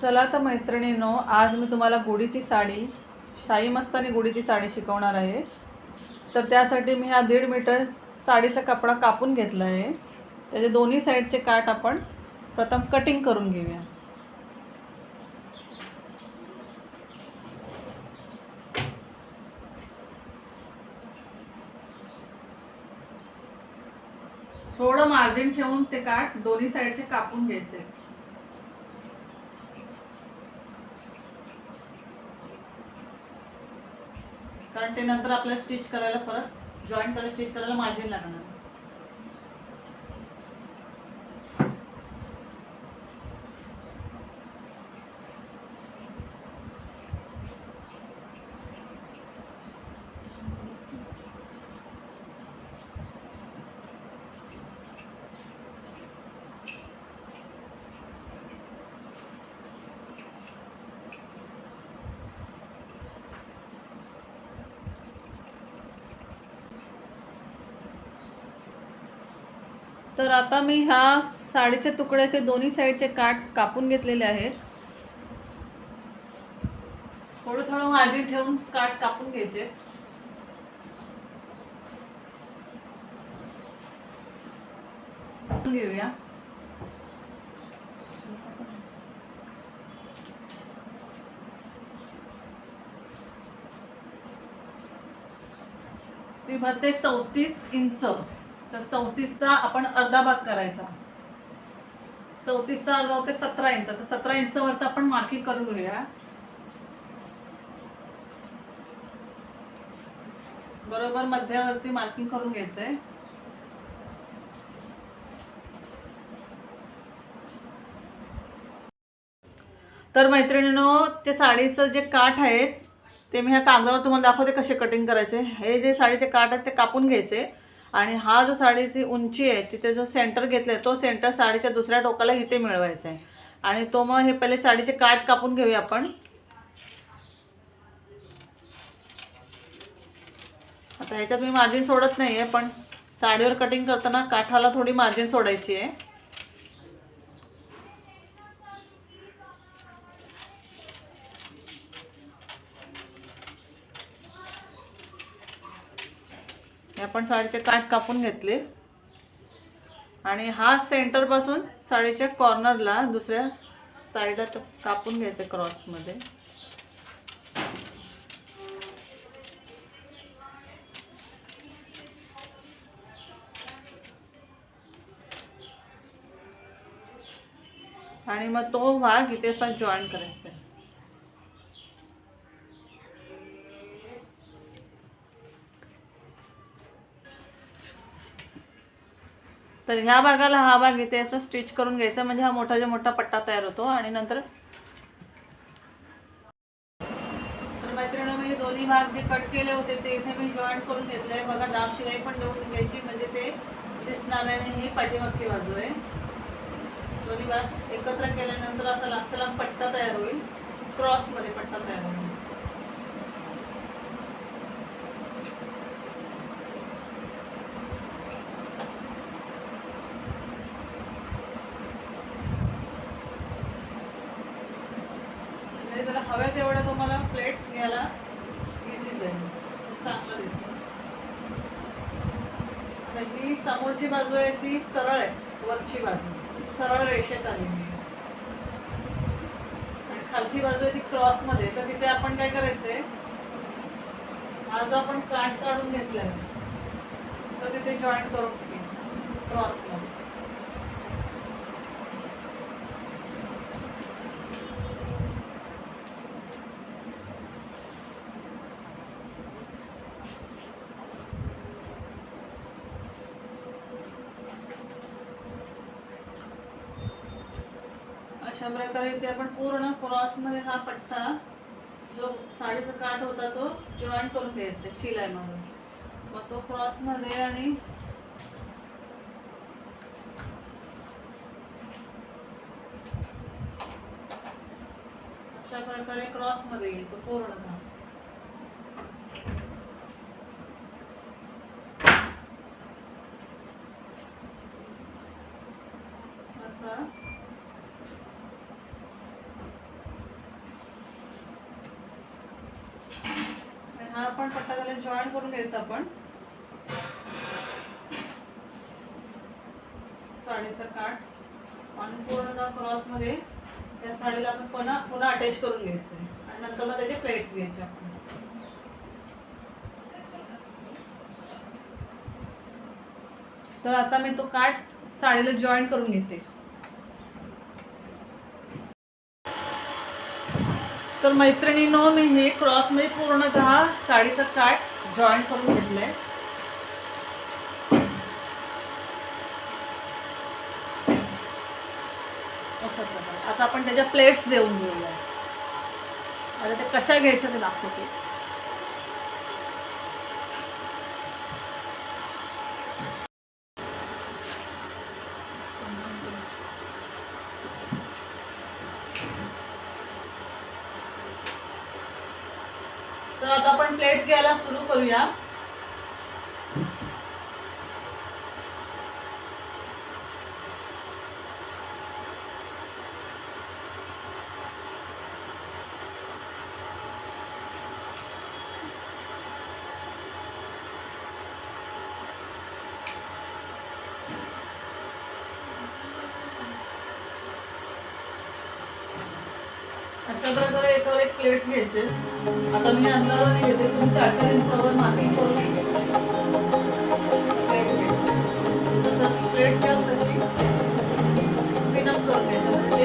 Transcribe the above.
चला तर मैत्रिणींनो आज मी तुम्हाला गुढीची साडी शाही मस्तानी गुढीची साडी शिकवणार आहे. तर त्यासाठी मी हा दीड मीटर साडीचा कपडा कापून घेतला आहे. त्याचे दोन्ही साईडचे काट आपण प्रथम कटिंग करून घेऊया. थोडं मार्जिन ठेवून ते काट दोन्ही साईडचे कापून घ्यायचे. कारण ते नंतर आपल्याला स्टिच करायला परत जॉईन करायला स्टिच करायला मार्जिन लागणार. तर आता मी ह्या साडीच्या तुकड्याचे दोन्ही साईडचे काठ कापून घेतलेले आहेत. थोडं थोडं मार्जिन ठेवून काठ कापून घ्यायचे. घेऊया. ती भरते चौतीस इंच. तर चौतीसचा आपण अर्धा भाग करायचा. चौतीसचा अर्धा होते सतरा इंच. तर सतरा इंचवरती आपण मार्किंग करून घेऊया. बरोबर मध्यावरती मार्किंग करून घ्यायचंय. तर मैत्रिणीनो ते साडीचं जे काठ आहेत ते मी ह्या कागदावर तुम्हाला दाखवते कसे कटिंग करायचे. हे जे साडीचे काठ आहेत ते कापून घ्यायचे. आणि हा जो साडीची उंची आहे तिथे जो सेंटर घेतला आहे तो सेंटर साडीच्या दुसऱ्या टोकाला इथे मिळवायचा आहे. आणि तो मग हे पहिले साडीचे काठ कापून घेऊया आपण. आता ह्याच्यात मी मार्जिन सोडत नाही आहे पण साडीवर कटिंग करताना काठाला थोडी मार्जिन सोडायची आहे. आपण साडीचे काठ कापून घेतले. आणि हा सेंटरपासून साडीच्या कॉर्नरला दुसऱ्या साईडला कापून घ्यायचं क्रॉसमध्ये आणि मग तो भाग इथे असा जॉईन करायचा. तर ह्या भागाला हा भाग इथे असं स्टिच करून घ्यायचा म्हणजे हा मोठा जो मोठा पट्टा तयार होतो. आणि नंतर तर मैत्रिणी मी दोन्ही भाग जे कट केले होते ते इथे मी जॉईंट करून घेतले बघा दाब शिलाई पण देऊन घ्यायची म्हणजे ते दिसणार नाही आणि ही पाठीमागची बाजू आहे. दोन्ही भाग एकत्र केल्यानंतर असा लांबचा लांब पट्टा तयार होईल. क्रॉसमध्ये पट्टा तयार होईल म्हणजे जरा हव्या तेवढ्या तुम्हाला प्लेट्स घ्यायला इझीच जाईल. चांगलं दिसतं. आता ही समोरची बाजू आहे ती सरळ आहे वरची बाजू. सरळ रेषेत आली मी. आणि खालची बाजू आहे ती क्रॉसमध्ये तर तिथे आपण काय करायचंय? हा आपण काट काढून घेतलाय. तर तिथे जॉईन करून क्रॉस क्रॉसमध्ये अशा प्रकारे ते आपण पूर्ण क्रॉसमध्ये हा पट्टा जो साडीचा काठ होता तो जॉईन करून घ्यायचा शिलाई मारून मग तो क्रॉसमध्ये आणि अशा प्रकारे क्रॉसमध्ये येतो पूर्ण पूर्णतः असा जॉईन करून घ्यायचं आपण. साडीचा काठ आणि पूर्ण क्रॉसमध्ये त्या साडीला आपण पुन्हा पुन्हा अटॅच करून घ्यायचं आणि नंतर मग त्याचे प्लेट्स घ्यायचे आपण. तर आता मी तो काठ साडीला जॉईन करून घेते. तर मैत्रिणीनो मी हे क्रॉसमध्ये पूर्णतः साडीचं काट जॉईन करून घेतलंय. अशा प्रकारे. आता आपण त्याच्या प्लेट्स देऊन घेऊया. आता ते कशा घ्यायच्या ते दाखवते. तर आता आपण प्लेट्स घ्यायला सुरू करूया. अशा प्रकारे एकावर एक प्लेट्स घ्यायचे. आता मी अंदाजाने घेते तुम्ही चार चार इंचावर मार्किंग करून प्लेट घ्यायचे प्लेट घ्या तशी पिनअप करून